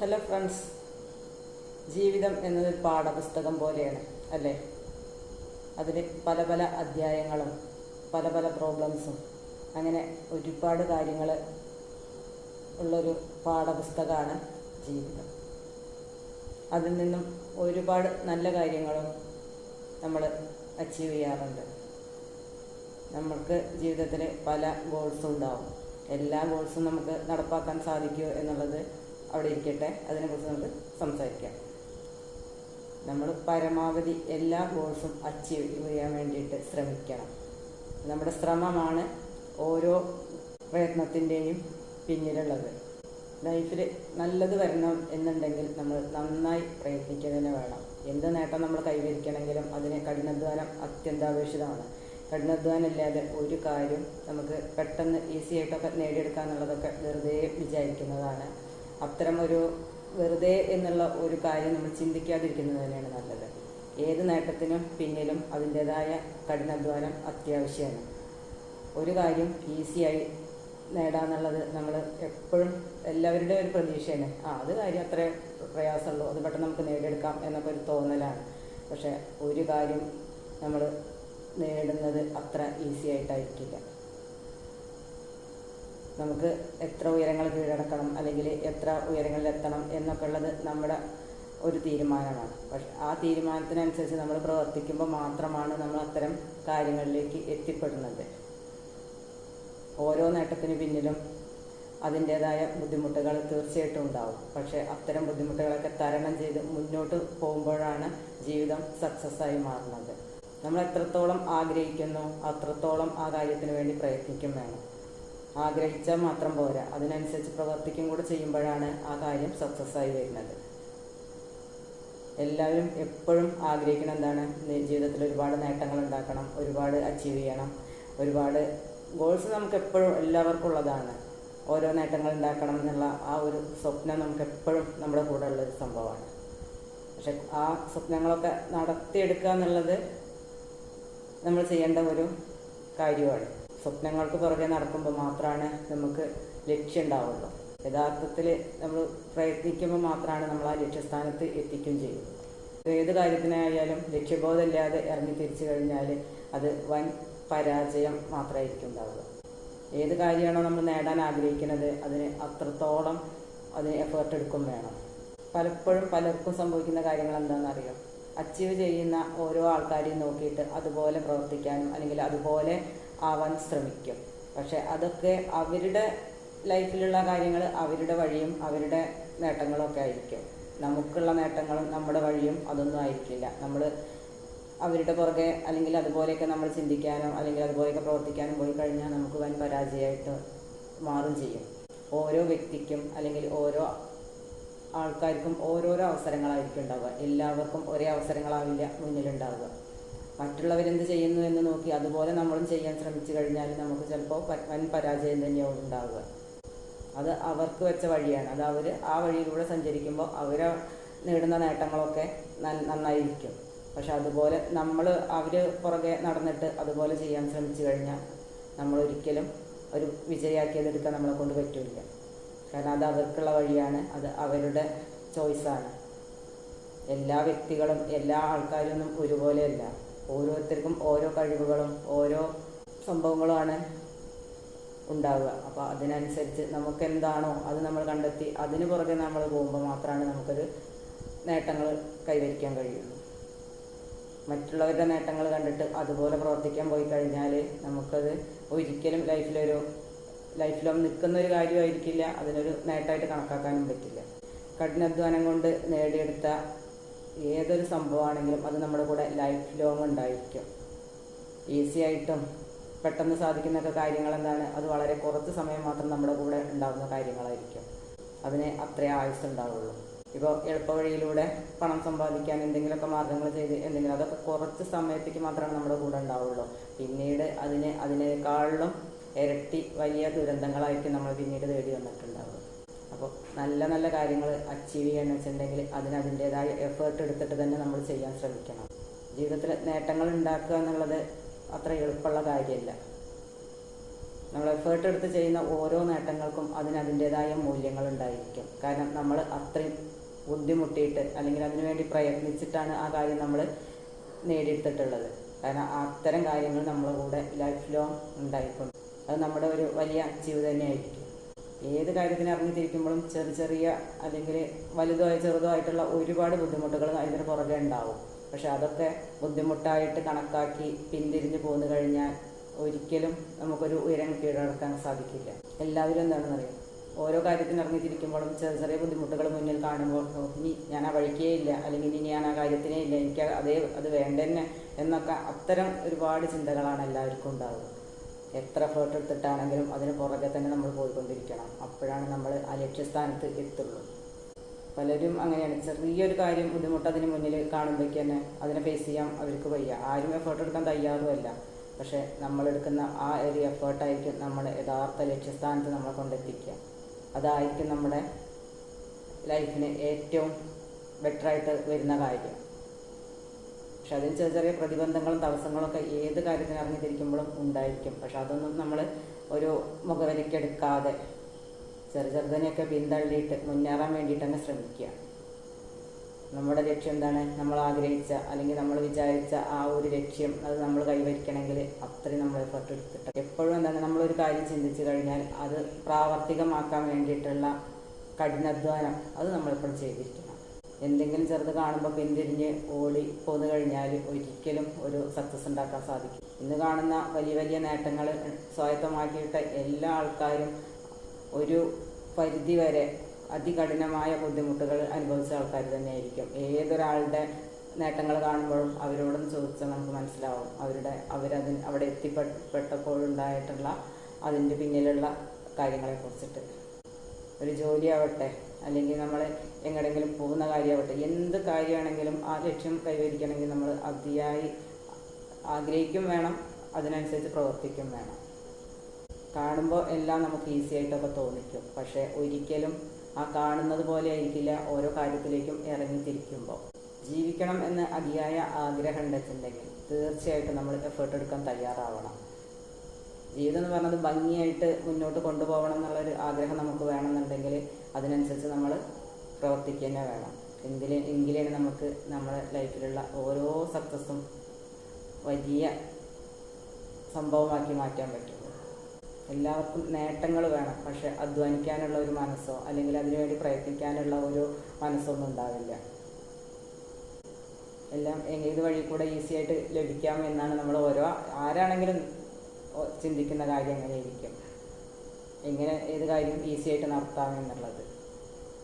Hello friends ജീവിതം എന്നത് പാഠപുസ്തകം പോലെയാണ് അല്ലേ? അതിൽ പല പല അധ്യായങ്ങളും പല പല പ്രോബ്ലംസും അങ്ങനെ ഒരുപാട് കാര്യങ്ങൾ ഉള്ളൊരു പാഠപുസ്തകമാണ് ജീവിതം. അതിൽ നിന്നും ഒരുപാട് നല്ല കാര്യങ്ങളും നമ്മൾ അച്ചീവ് ചെയ്യാറുണ്ട്. നമ്മൾക്ക് ജീവിതത്തിൽ പല ഗോൾസും ഉണ്ടാവും. എല്ലാ ഗോൾസും നമുക്ക് നടപ്പാക്കാൻ സാധിക്കുമോ എന്നുള്ളത് അവിടെ ഇരിക്കട്ടെ. അതിനെക്കുറിച്ച് നമുക്ക് സംസാരിക്കാം. നമ്മൾ പരമാവധി എല്ലാ ഗോൾസും അച്ചീവ് ചെയ്യാൻ വേണ്ടിയിട്ട് ശ്രമിക്കണം. നമ്മുടെ ശ്രമമാണ് ഓരോ പ്രയത്നത്തിന്റെയും പിന്നിലുള്ളത്. ലൈഫിൽ നല്ലത് വരണം എന്നുണ്ടെങ്കിൽ നമ്മൾ നന്നായി പ്രയത്നിക്കുക തന്നെ വേണം. എന്ത് നേട്ടം നമ്മൾ കൈവരിക്കണമെങ്കിലും അതിന് കഠിനാധ്വാനം അത്യന്താപേക്ഷിതമാണ്. കഠിനാധ്വാനം ഇല്ലാതെ ഒരു കാര്യം നമുക്ക് പെട്ടെന്ന് ഈസി ആയിട്ടൊക്കെ നേടിയെടുക്കുക എന്നുള്ളതൊക്കെ വെറുതെ വിചാരിക്കുന്നതാണ്. അത്തരം ഒരു വെറുതെ എന്നുള്ള ഒരു കാര്യം നമ്മൾ ചിന്തിക്കാതിരിക്കുന്നത് തന്നെയാണ് നല്ലത്. ഏത് നേട്ടത്തിനും പിന്നിലും അതിന്റെതായ കഠിനാധ്വാനം അത്യാവശ്യമാണ്. ഒരു കാര്യം ഈസിയായി നേടാന്നുള്ളത് നമ്മൾ എപ്പോഴും എല്ലാവരുടെയും ഒരു പ്രതീക്ഷയാണ്. ആ അത് കാര്യം അത്ര പ്രയാസമുള്ളൂ. അത് പെട്ടെന്ന് നമുക്ക് നേടിയെടുക്കാം എന്നൊക്കെ ഒരു തോന്നലാണ്. പക്ഷെ ഒരു കാര്യം നമ്മൾ നേടുന്നത് അത്ര ഈസി ആയിട്ടായിരിക്കില്ല. നമുക്ക് എത്ര ഉയരങ്ങൾ കീഴടക്കണം അല്ലെങ്കിൽ എത്ര ഉയരങ്ങളിൽ എത്തണം എന്നൊക്കെ ഉള്ളത് നമ്മുടെ ഒരു തീരുമാനമാണ്. പക്ഷെ ആ തീരുമാനത്തിനനുസരിച്ച് നമ്മൾ പ്രവർത്തിക്കുമ്പോൾ മാത്രമാണ് നമ്മൾ അത്തരം കാര്യങ്ങളിലേക്ക് എത്തിപ്പെടുന്നത്. ഓരോ നേട്ടത്തിന് പിന്നിലും അതിന്റെതായ ബുദ്ധിമുട്ടുകൾ തീർച്ചയായിട്ടും ഉണ്ടാവും. പക്ഷേ അത്തരം ബുദ്ധിമുട്ടുകളൊക്കെ തരണം ചെയ്ത് മുന്നോട്ട് പോകുമ്പോഴാണ് ജീവിതം സക്സസ് ആയി മാറുന്നത്. നമ്മൾ എത്രത്തോളം ആഗ്രഹിക്കുന്നു അത്രത്തോളം ആ കാര്യത്തിന് വേണ്ടി പ്രയത്നിക്കും വേണം. ആഗ്രഹിച്ചാൽ മാത്രം പോരാ. അതിനനുസരിച്ച് പ്രവർത്തിക്കും കൂടെ ചെയ്യുമ്പോഴാണ് ആ കാര്യം സക്സസ് ആയി വരുന്നത്. എല്ലാവരും എപ്പോഴും ആഗ്രഹിക്കണം എന്താണ്? ജീവിതത്തിൽ ഒരുപാട് നേട്ടങ്ങൾ ഉണ്ടാക്കണം ഒരുപാട് അച്ചീവ് ചെയ്യണം ഒരുപാട് ഗോൾസ് നമുക്ക് എപ്പോഴും എല്ലാവർക്കും ഉള്ളതാണ്. ഓരോ നേട്ടങ്ങൾ ഉണ്ടാക്കണം എന്നുള്ള ആ ഒരു സ്വപ്നം നമുക്ക് എപ്പോഴും നമ്മുടെ കൂടെ ഉള്ളൊരു സംഭവമാണ്. പക്ഷെ ആ സ്വപ്നങ്ങളൊക്കെ നടത്തിയെടുക്കുക എന്നുള്ളത് നമ്മൾ ചെയ്യേണ്ട ഒരു കാര്യമാണ്. സ്വപ്നങ്ങൾക്ക് പുറകെ നടക്കുമ്പോൾ മാത്രമാണ് നമുക്ക് ലക്ഷ്യം ഉണ്ടാവുള്ളൂ യഥാർത്ഥത്തിൽ നമ്മൾ പ്രയത്നിക്കുമ്പോൾ മാത്രമാണ് നമ്മൾ ആ ലക്ഷ്യസ്ഥാനത്ത് എത്തിക്കുകയും ചെയ്യും ഏത് കാര്യത്തിനായാലും ലക്ഷ്യബോധമില്ലാതെ ഇറങ്ങി തിരിച്ചു കഴിഞ്ഞാൽ അത് വൻ പരാജയം മാത്രമായിരിക്കും ഉണ്ടാവുക. ഏത് കാര്യമാണോ നമ്മൾ നേടാൻ ആഗ്രഹിക്കുന്നത് അതിന് അത്രത്തോളം അതിന് എഫേർട്ട് എടുക്കും വേണം. പലപ്പോഴും പലർക്കും സംഭവിക്കുന്ന കാര്യങ്ങൾ എന്താണെന്ന് അറിയാം? അച്ചീവ് ചെയ്യുന്ന ഓരോ ആൾക്കാരെയും നോക്കിയിട്ട് അതുപോലെ പ്രവർത്തിക്കാനും അല്ലെങ്കിൽ അതുപോലെ ആവാൻ ശ്രമിക്കും. പക്ഷെ അതൊക്കെ അവരുടെ ലൈഫിലുള്ള കാര്യങ്ങൾ അവരുടെ വഴിയും അവരുടെ നേട്ടങ്ങളും ഒക്കെ ആയിരിക്കും. നമുക്കുള്ള നേട്ടങ്ങളും നമ്മുടെ വഴിയും അതൊന്നും ആയിരിക്കില്ല. നമ്മൾ അവരുടെ പുറകെ അല്ലെങ്കിൽ അതുപോലെയൊക്കെ നമ്മൾ ചിന്തിക്കാനോ അല്ലെങ്കിൽ അതുപോലെയൊക്കെ പ്രവർത്തിക്കാനും പോയി കഴിഞ്ഞാൽ നമുക്ക് വൻ പരാജയമായിട്ട് മാറും ചെയ്യും. ഓരോ വ്യക്തിക്കും അല്ലെങ്കിൽ ഓരോ ആൾക്കാർക്കും ഓരോരോ അവസരങ്ങളായിരിക്കും ഉണ്ടാവുക. എല്ലാവർക്കും ഒരേ അവസരങ്ങളാവില്ല മുന്നിലുണ്ടാവുക. മറ്റുള്ളവരെന്ത് ചെയ്യുന്നു എന്ന് നോക്കി അതുപോലെ നമ്മളും ചെയ്യാൻ ശ്രമിച്ചു കഴിഞ്ഞാൽ നമുക്ക് ചിലപ്പോൾ വൻ പരാജയം തന്നെയാവും ഉണ്ടാവുക. അത് അവർക്ക് വെച്ച വഴിയാണ്. അത് അവർ ആ വഴിയിലൂടെ സഞ്ചരിക്കുമ്പോൾ അവർ നേടുന്ന നേട്ടങ്ങളൊക്കെ നന്നായിരിക്കും. പക്ഷെ അതുപോലെ നമ്മൾ അവർ പുറകെ നടന്നിട്ട് അതുപോലെ ചെയ്യാൻ ശ്രമിച്ചു കഴിഞ്ഞാൽ നമ്മൾ ഒരിക്കലും ഒരു വിജയാക്കിയതെടുക്കാൻ നമ്മളെ കൊണ്ട് പറ്റില്ല. കാരണം അത് അവർക്കുള്ള വഴിയാണ്. അത് അവരുടെ ചോയ്സാണ്. എല്ലാ വ്യക്തികളും എല്ലാ ആൾക്കാരും ഒന്നും ഒരുപോലെയല്ല. ഓരോരുത്തർക്കും ഓരോ കഴിവുകളും ഓരോ സംഭവങ്ങളുമാണ് ഉണ്ടാവുക. അപ്പോൾ അതിനനുസരിച്ച് നമുക്ക് എന്താണോ അത് നമ്മൾ കണ്ടെത്തി അതിന് പുറകെ നമ്മൾ പോകുമ്പോൾ മാത്രമാണ് നമുക്കൊരു നേട്ടങ്ങൾ കൈവരിക്കാൻ കഴിയുള്ളൂ. മറ്റുള്ളവരുടെ നേട്ടങ്ങൾ കണ്ടിട്ട് അതുപോലെ പ്രവർത്തിക്കാൻ പോയി കഴിഞ്ഞാൽ നമുക്കത് ഒരിക്കലും ലൈഫിലൊരു ലൈഫിലൊന്നും നിൽക്കുന്ന ഒരു കാര്യമായിരിക്കില്ല. അതിനൊരു നേട്ടമായിട്ട് കണക്കാക്കാനും പറ്റില്ല. കഠിനാധ്വാനം കൊണ്ട് നേടിയെടുത്ത ഏതൊരു സംഭവമാണെങ്കിലും അത് നമ്മുടെ കൂടെ ലൈഫ് ലോങ് ഉണ്ടായിരിക്കും. ഈസി ആയിട്ടും പെട്ടെന്ന് സാധിക്കുന്നൊക്കെ കാര്യങ്ങൾ എന്താണ്? അത് വളരെ കുറച്ച് സമയം മാത്രം നമ്മുടെ കൂടെ ഉണ്ടാകുന്ന കാര്യങ്ങളായിരിക്കും. അതിന് അത്രേ ആയുസ് ഉണ്ടാവുള്ളൂ. ഇപ്പോൾ എളുപ്പവഴിയിലൂടെ പണം സമ്പാദിക്കാൻ എന്തെങ്കിലുമൊക്കെ മാർഗങ്ങൾ ചെയ്ത് എന്തെങ്കിലും അതൊക്കെ കുറച്ച് സമയത്തേക്ക് മാത്രമാണ് നമ്മുടെ കൂടെ ഉണ്ടാവുള്ളൂ. പിന്നീട് അതിന് അതിനേക്കാളിലും ഇരട്ടി വലിയ ദുരന്തങ്ങളായിരിക്കും നമ്മൾ പിന്നീട് തേടി വന്നിട്ടുണ്ടാവുക. അപ്പോൾ നല്ല നല്ല കാര്യങ്ങൾ അച്ചീവ് ചെയ്യാന്ന് വെച്ചിട്ടുണ്ടെങ്കിൽ അതിന് അതിന്റെതായ എഫേർട്ട് എടുത്തിട്ട് തന്നെ നമ്മൾ ചെയ്യാൻ ശ്രമിക്കണം. ജീവിതത്തിൽ നേട്ടങ്ങൾ ഉണ്ടാക്കുക എന്നുള്ളത് അത്ര എളുപ്പമുള്ള കാര്യമല്ല. നമ്മൾ എഫേർട്ട് എടുത്ത് ചെയ്യുന്ന ഓരോ നേട്ടങ്ങൾക്കും അതിന് അതിന്റെതായ മൂല്യങ്ങൾ ഉണ്ടായിരിക്കും. കാരണം നമ്മൾ അത്രയും ബുദ്ധിമുട്ടിയിട്ട് അല്ലെങ്കിൽ അതിനുവേണ്ടി പ്രയത്നിച്ചിട്ടാണ് ആ കാര്യം നമ്മൾ നേടിയെടുത്തിട്ടുള്ളത്. കാരണം അത്തരം കാര്യങ്ങൾ നമ്മളെ കൂടെ ലൈഫ് ലോങ് ഉണ്ടായിക്കൊണ്ട് അത് നമ്മുടെ ഒരു വലിയ അച്ചീവ് തന്നെയായിരിക്കും. ഏത് കാര്യത്തിന് ഇറങ്ങിത്തിരിക്കുമ്പോഴും ചെറിയ ചെറിയ അല്ലെങ്കിൽ വലുതോ ചെറുതോ ആയിട്ടുള്ള ഒരുപാട് ബുദ്ധിമുട്ടുകൾ അതിന് പുറകെ ഉണ്ടാവും. പക്ഷെ അതൊക്കെ ബുദ്ധിമുട്ടായിട്ട് കണക്കാക്കി പിന്തിരിഞ്ഞ് പോന്നു കഴിഞ്ഞാൽ ഒരിക്കലും നമുക്കൊരു ഉയരം കീഴടക്കാൻ സാധിക്കില്ല. എല്ലാവരും എന്താണെന്ന് അറിയാം? ഓരോ കാര്യത്തിന് ഇറങ്ങിത്തിരിക്കുമ്പോഴും ചെറിയ ചെറിയ ബുദ്ധിമുട്ടുകൾ മുന്നിൽ കാണുമ്പോൾ ഇനി ഞാൻ ആ വഴിക്കേ ഇല്ല. അല്ലെങ്കിൽ ഇനി ഞാൻ ആ കാര്യത്തിനേ ഇല്ല. എനിക്ക് അതേ അത് വേണ്ടന്നെ എന്നൊക്കെ അത്തരം ഒരുപാട് ചിന്തകളാണ് എല്ലാവർക്കും ഉണ്ടാവുക. എത്ര എഫേർട്ട് എടുത്തിട്ടാണെങ്കിലും അതിന് പുറകെ തന്നെ നമ്മൾ പോയിക്കൊണ്ടിരിക്കണം. അപ്പോഴാണ് നമ്മൾ ആ ലക്ഷ്യസ്ഥാനത്ത് എത്തുള്ളൂ. പലരും അങ്ങനെയാണ്. ചെറിയൊരു കാര്യം ബുദ്ധിമുട്ട് അതിന് മുന്നിൽ കാണുമ്പോഴേക്ക് തന്നെ അതിനെ ഫേസ് ചെയ്യാം അവർക്ക് വയ്യ. ആരും എഫേർട്ട് എടുക്കാൻ തയ്യാറുമല്ല. പക്ഷേ നമ്മളെടുക്കുന്ന ആ ഒരു എഫേർട്ടായിരിക്കും നമ്മുടെ യഥാർത്ഥ ലക്ഷ്യസ്ഥാനത്ത് നമ്മളെ കൊണ്ടെത്തിക്കുക. അതായിരിക്കും നമ്മുടെ ലൈഫിന് ഏറ്റവും ബെറ്ററായിട്ട് വരുന്ന കാര്യം. പക്ഷെ അതിൽ ചെറിയ ചെറിയ പ്രതിബന്ധങ്ങളും തടസ്സങ്ങളും ഒക്കെ ഏത് കാര്യത്തിന് അറിഞ്ഞിരിക്കുമ്പോഴും ഉണ്ടായിരിക്കും. പക്ഷെ അതൊന്നും നമ്മൾ ഒരു മുഖവിലക്കെടുക്കാതെ ചെറു ചെറുതിനെയൊക്കെ പിന്തള്ളിയിട്ട് മുന്നേറാൻ വേണ്ടിയിട്ട് തന്നെ ശ്രമിക്കുക. നമ്മുടെ ലക്ഷ്യം എന്താണ്? നമ്മൾ ആഗ്രഹിച്ച അല്ലെങ്കിൽ നമ്മൾ വിചാരിച്ച ആ ഒരു ലക്ഷ്യം അത് നമ്മൾ കൈവരിക്കണമെങ്കിൽ അത്രയും നമ്മൾ എഫർട്ട് എടുത്തിട്ട് എപ്പോഴും എന്താണ്? നമ്മളൊരു കാര്യം ചിന്തിച്ചു കഴിഞ്ഞാൽ അത് പ്രാവർത്തികമാക്കാൻ വേണ്ടിയിട്ടുള്ള കഠിനാധ്വാനം അത് നമ്മളെപ്പോഴും ചെയ്തിരിക്കണം എന്തെങ്കിലും ചെറുത് കാണുമ്പോൾ പിന്തിരിഞ്ഞ് ഓടി പോന്നു കഴിഞ്ഞാൽ ഒരിക്കലും ഒരു സക്സസ് ഉണ്ടാക്കാൻ സാധിക്കും ഇന്ന് കാണുന്ന വലിയ വലിയ നേട്ടങ്ങൾ സ്വായത്തമാക്കിയിട്ട് എല്ലാ ആൾക്കാരും ഒരു പരിധി വരെ അതികഠിനമായ ബുദ്ധിമുട്ടുകൾ അനുഭവിച്ച ആൾക്കാർ തന്നെയായിരിക്കും. ഏതൊരാളുടെ നേട്ടങ്ങൾ കാണുമ്പോഴും അവരോടൊന്ന് ചോദിച്ചാൽ നമുക്ക് മനസ്സിലാവും. അവരുടെ അവരതിന് അവിടെ എത്തിപ്പെട്ടപ്പോഴുണ്ടായിട്ടുള്ള അതിന്റെ പിന്നിലുള്ള കാര്യങ്ങളെ കുറിച്ചിട്ട് ഒരു ജോലിയാവട്ടെ അല്ലെങ്കിൽ നമ്മൾ എങ്ങടെങ്കിലും പോകുന്ന കാര്യമാവട്ടെ എന്ത് കാര്യമാണെങ്കിലും ആ ലക്ഷ്യം കൈവരിക്കണമെങ്കിൽ നമ്മൾ അതിയായി ആഗ്രഹിക്കും വേണം അതിനനുസരിച്ച് പ്രവർത്തിക്കും വേണം. കാണുമ്പോൾ എല്ലാം നമുക്ക് ഈസി ആയിട്ടൊക്കെ തോന്നിക്കും. പക്ഷേ ഒരിക്കലും ആ കാണുന്നത് പോലെ ആയിരിക്കില്ല ഓരോ കാര്യത്തിലേക്കും ഇറങ്ങിത്തിരിക്കുമ്പോൾ ജീവിക്കണം എന്ന് അതിയായ ആഗ്രഹം ഉണ്ടെന്നുണ്ടെങ്കിൽ തീർച്ചയായിട്ടും നമ്മൾ എഫേർട്ട് എടുക്കാൻ തയ്യാറാവണം. ജീവിതം എന്ന് പറഞ്ഞത് ഭംഗിയായിട്ട് മുന്നോട്ട് കൊണ്ടുപോകണം എന്നുള്ളൊരു ആഗ്രഹം നമുക്ക് വേണമെന്നുണ്ടെങ്കിൽ അതിനനുസരിച്ച് നമ്മൾ പ്രവർത്തിക്കുക തന്നെ വേണം. എങ്കിലേ നമുക്ക് നമ്മുടെ ലൈഫിലുള്ള ഓരോ സക്സസ്സും വലിയ സംഭവമാക്കി മാറ്റാൻ പറ്റുള്ളൂ. എല്ലാവർക്കും നേട്ടങ്ങൾ വേണം. പക്ഷെ അധ്വാനിക്കാനുള്ള ഒരു മനസ്സോ അല്ലെങ്കിൽ അതിനുവേണ്ടി പ്രയത്നിക്കാനുള്ള ഒരു മനസ്സൊന്നും ഉണ്ടാവില്ല. എല്ലാം ഏത് വഴി കൂടെ ഈസി ആയിട്ട് ലഭിക്കാം എന്നാണ് നമ്മൾ ഓരോ ആരാണെങ്കിലും ചിന്തിക്കുന്ന കാര്യം അങ്ങനെയായിരിക്കും എങ്ങനെ ഏത് കാര്യവും ഈസി ആയിട്ട് നടത്താം എന്നുള്ളത്.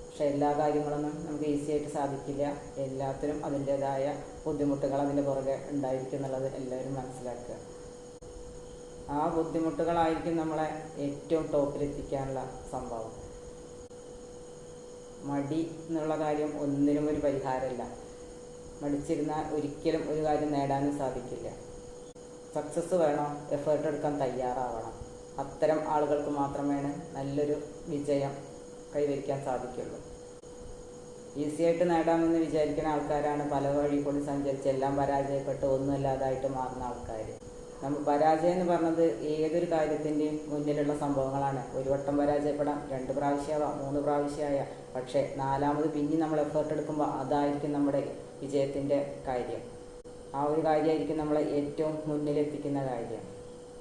പക്ഷെ എല്ലാ കാര്യങ്ങളൊന്നും നമുക്ക് ഈസി ആയിട്ട് സാധിക്കില്ല. എല്ലാത്തിനും അതിന്റെതായ ബുദ്ധിമുട്ടുകൾ അതിന്റെ പുറകെ ഉണ്ടായിരിക്കും എന്നുള്ളത് എല്ലാവരും മനസ്സിലാക്കുക. ആ ബുദ്ധിമുട്ടുകളായിരിക്കും നമ്മളെ ഏറ്റവും ടോപ്പിലെത്തിക്കാനുള്ള സംഭവം. മടി എന്നുള്ള കാര്യം ഒന്നിനും ഒരു പരിഹാരമല്ല. മടിച്ചിരുന്നാൽ ഒരിക്കലും ഒരു കാര്യം നേടാനും സാധിക്കില്ല. സക്സസ് വേണം? എഫേർട്ട് എടുക്കാൻ തയ്യാറാവണം. അത്തരം ആളുകൾക്ക് മാത്രമേ നല്ലൊരു വിജയം കൈവരിക്കാൻ സാധിക്കുള്ളൂ. ഈസി ആയിട്ട് നേടാമെന്ന് വിചാരിക്കുന്ന ആൾക്കാരാണ് പല വഴി കൂടി സഞ്ചരിച്ച് എല്ലാം പരാജയപ്പെട്ട് ഒന്നുമില്ലാതായിട്ട് മാറുന്ന ആൾക്കാർ നമ്മൾ പരാജയം എന്ന് പറഞ്ഞത് ഏതൊരു കാര്യത്തിന്റെയും മുന്നിലുള്ള സംഭവങ്ങളാണ്. ഒരു വട്ടം പരാജയപ്പെടാം രണ്ട് പ്രാവശ്യമാവാം മൂന്ന് പ്രാവശ്യമായ പക്ഷേ നാലാമത് പിന്നെ നമ്മൾ എഫേർട്ട് എടുക്കുമ്പോൾ അതായിരിക്കും നമ്മുടെ വിജയത്തിന്റെ കാര്യം. ആ ഒരു കാര്യമായിരിക്കും നമ്മളെ ഏറ്റവും മുന്നിലെത്തിക്കുന്ന കാര്യം.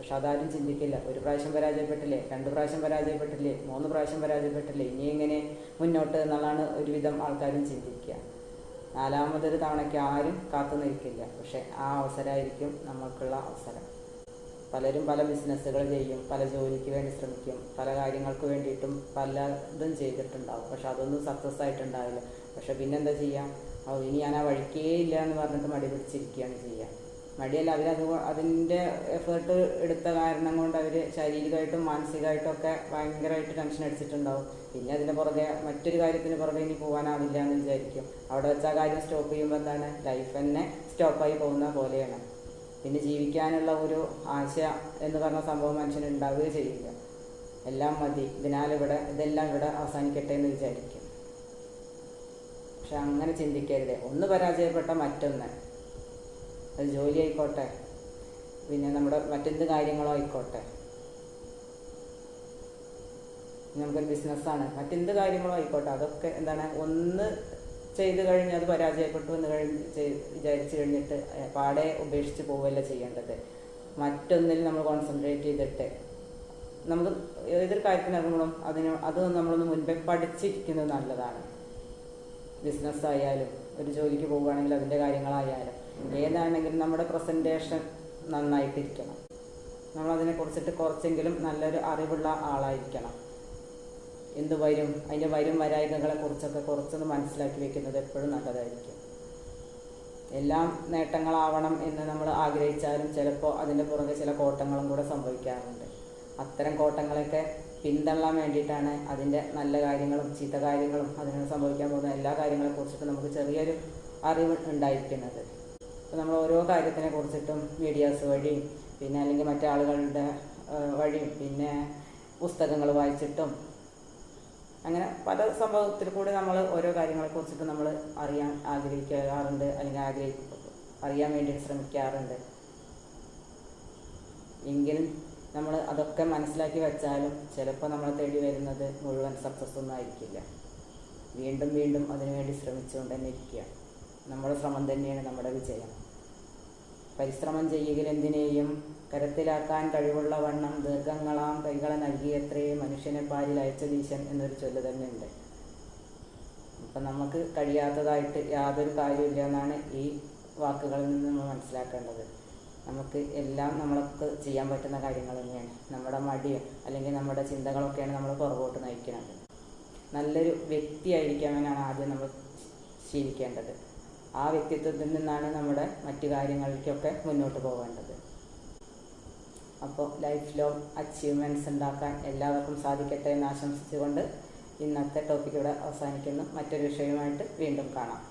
പക്ഷെ അതാരും ചിന്തിക്കില്ല. ഒരു പ്രാവശ്യം പരാജയപ്പെട്ടില്ലേ രണ്ട് പ്രാവശ്യം പരാജയപ്പെട്ടില്ലേ മൂന്ന് പ്രാവശ്യം പരാജയപ്പെട്ടില്ലേ ഇനി എങ്ങനെ മുന്നോട്ട് എന്നുള്ളതാണ് ഒരുവിധം ആൾക്കാരും ചിന്തിക്കുക. നാലാമതൊരു തവണയ്ക്ക് ആരും കാത്തു നിൽക്കില്ല. പക്ഷെ ആ അവസരമായിരിക്കും നമുക്കുള്ള അവസരം. പലരും പല ബിസിനസ്സുകൾ ചെയ്യും പല ജോലിക്ക് വേണ്ടി ശ്രമിക്കും പല കാര്യങ്ങൾക്ക് വേണ്ടിയിട്ടും പലതും ചെയ്തിട്ടുണ്ടാവും. പക്ഷെ അതൊന്നും സക്സസ് ആയിട്ടുണ്ടാവില്ല. പക്ഷെ പിന്നെന്താ ചെയ്യാം അത് ഇനി ഞാൻ ആ വഴിക്കേ ഇല്ല എന്ന് പറഞ്ഞിട്ട് മടി പിടിച്ചിരിക്കുകയാണ് ചെയ്യുക. മടിയല്ല അവർ അത് അതിന്റെ എഫേർട്ട് എടുത്ത കാരണം കൊണ്ട് അവർ ശാരീരികമായിട്ടും മാനസികമായിട്ടും ഒക്കെ ഭയങ്കരമായിട്ട് ടെൻഷൻ അടിച്ചിട്ടുണ്ടാവും. പിന്നെ അതിന്റെ പുറകെ മറ്റൊരു കാര്യത്തിന് പുറകെ ഇനി പോകാനാവില്ല എന്ന് വിചാരിക്കും. അവിടെ വെച്ച് ആ കാര്യം സ്റ്റോപ്പ് ചെയ്യുമ്പോൾ എന്താണ്? ലൈഫ് തന്നെ സ്റ്റോപ്പായി പോകുന്ന പോലെയാണ്. പിന്നെ ജീവിക്കാനുള്ള ഒരു ആശ എന്ന് പറഞ്ഞ സംഭവം മനുഷ്യന് ഉണ്ടാവുക ചെയ്യില്ല. എല്ലാം മതി. ഇതിനാൽ ഇവിടെ ഇതെല്ലാം ഇവിടെ അവസാനിക്കട്ടെ എന്ന് വിചാരിക്കും. പക്ഷെ അങ്ങനെ ചിന്തിക്കരുത്. ഒന്ന് പരാജയപ്പെട്ട മറ്റൊന്ന്. അത് ജോലി ആയിക്കോട്ടെ. പിന്നെ നമ്മുടെ മറ്റെന്ത് കാര്യങ്ങളോ ആയിക്കോട്ടെ. നമുക്കൊരു ബിസിനസ്സാണ് മറ്റെന്ത് കാര്യങ്ങളോ ആയിക്കോട്ടെ. അതൊക്കെ എന്താണ്? ഒന്ന് ചെയ്ത് കഴിഞ്ഞ് അത് പരാജയപ്പെട്ടു എന്ന് കഴിഞ്ഞ് വിചാരിച്ചു കഴിഞ്ഞിട്ട് പാടെ ഉപേക്ഷിച്ച് പോവുകയല്ല ചെയ്യേണ്ടത്. മറ്റൊന്നിൽ നമ്മൾ കോൺസെൻട്രേറ്റ് ചെയ്തിട്ട്. നമുക്ക് ഏതൊരു കാര്യത്തിന് അതിന് അത് നമ്മളൊന്ന് മുൻപേ പഠിച്ചിരിക്കുന്നത് നല്ലതാണ്. ബിസിനസ് ആയാലും ഒരു ജോലിക്ക് പോവുകയാണെങ്കിൽ അതിന്റെ കാര്യങ്ങളായാലും. ഏതാണെങ്കിലും നമ്മുടെ പ്രസന്റേഷൻ നന്നായിട്ടിരിക്കണം. നമ്മളതിനെ കുറിച്ചിട്ട് കുറച്ചെങ്കിലും നല്ലൊരു അറിവുള്ള ആളായിരിക്കണം. എന്ത് വരും? അതിന്റെ വരും വരായികളെ കുറിച്ചൊക്കെ കുറച്ചൊന്ന് മനസ്സിലാക്കി വെക്കുന്നത് എപ്പോഴും നല്ലതായിരിക്കും. എല്ലാം നേട്ടങ്ങളാവണം എന്ന് നമ്മൾ ആഗ്രഹിച്ചാലും ചിലപ്പോൾ അതിന്റെ പുറകെ ചില കോട്ടങ്ങളും കൂടെ സംഭവിക്കാറുണ്ട്. അത്തരം കോട്ടങ്ങളൊക്കെ പിന്തള്ളാൻ വേണ്ടിയിട്ടാണ് അതിന്റെ നല്ല കാര്യങ്ങളും ചീത്ത കാര്യങ്ങളും അതിനെ സംഭവിക്കാൻ പോകുന്ന എല്ലാ കാര്യങ്ങളെ കുറിച്ചിട്ടും നമുക്ക് ചെറിയൊരു അറിവ് ഉണ്ടായിരിക്കുന്നത്. അപ്പോൾ നമ്മൾ ഓരോ കാര്യത്തിനെ കുറിച്ചിട്ടും മീഡിയാസ് വഴിയും പിന്നെ അല്ലെങ്കിൽ മറ്റാളുകളുടെ വഴിയും പിന്നെ പുസ്തകങ്ങൾ വായിച്ചിട്ടും അങ്ങനെ പല സംഭവത്തിൽ കൂടി നമ്മൾ ഓരോ കാര്യങ്ങളെ കുറിച്ചിട്ട് നമ്മൾ അറിയാൻ ആഗ്രഹിക്കാറുണ്ട് അല്ലെങ്കിൽ ആഗ്രഹി അറിയാൻ വേണ്ടി ശ്രമിക്കാറുണ്ട്. എങ്കിലും നമ്മൾ അതൊക്കെ മനസ്സിലാക്കി വെച്ചാലും ചിലപ്പോൾ നമ്മൾ തേടി വരുന്നത് മുഴുവൻ സക്സസ് ഒന്നും ആയിരിക്കില്ല. വീണ്ടും വീണ്ടും അതിനുവേണ്ടി ശ്രമിച്ചുകൊണ്ട് തന്നെ ഇരിക്കുക. നമ്മുടെ ശ്രമം തന്നെയാണ് നമ്മുടെ വിജയം. പരിശ്രമം ചെയ്യുകിലെന്തിനേയും കരത്തിലാക്കാൻ കഴിവുള്ള വണ്ണം ദീർഘങ്ങളാം കൈകളെ നൽകിയത്രേ മനുഷ്യനെ പാലിൽ അയച്ച ദീശൻ എന്നൊരു ചൊല്ല് തന്നെ ഉണ്ട് അപ്പം നമുക്ക് കഴിയാത്തതായിട്ട് യാതൊരു കാര്യമില്ല എന്നാണ് ഈ വാക്കുകളിൽ നിന്ന് നമ്മൾ മനസ്സിലാക്കേണ്ടത്. നമുക്ക് എല്ലാം നമ്മൾക്ക് ചെയ്യാൻ പറ്റുന്ന കാര്യങ്ങൾ തന്നെയാണ്. നമ്മുടെ മടിയോ അല്ലെങ്കിൽ നമ്മുടെ ചിന്തകളൊക്കെയാണ് നമ്മൾ പുറകോട്ട് നയിക്കുന്നത്. നല്ലൊരു വ്യക്തിയായിരിക്കാനാണ് ആദ്യം നമ്മൾ ശീലിക്കേണ്ടത്. ആ വ്യക്തിത്വത്തിൽ നിന്നാണ് നമ്മുടെ മറ്റു കാര്യങ്ങളിലേക്കൊക്കെ മുന്നോട്ട് പോകേണ്ടത്. അപ്പോൾ ലൈഫ് ലോങ് അച്ചീവ്മെന്റ്സ് ഉണ്ടാക്കാൻ എല്ലാവർക്കും സാധിക്കട്ടെ എന്ന് ആശംസിച്ചുകൊണ്ട് ഇന്നത്തെ ടോപ്പിക് ഇവിടെ അവസാനിക്കുന്നു. മറ്റൊരു വിഷയവുമായിട്ട് വീണ്ടും കാണാം.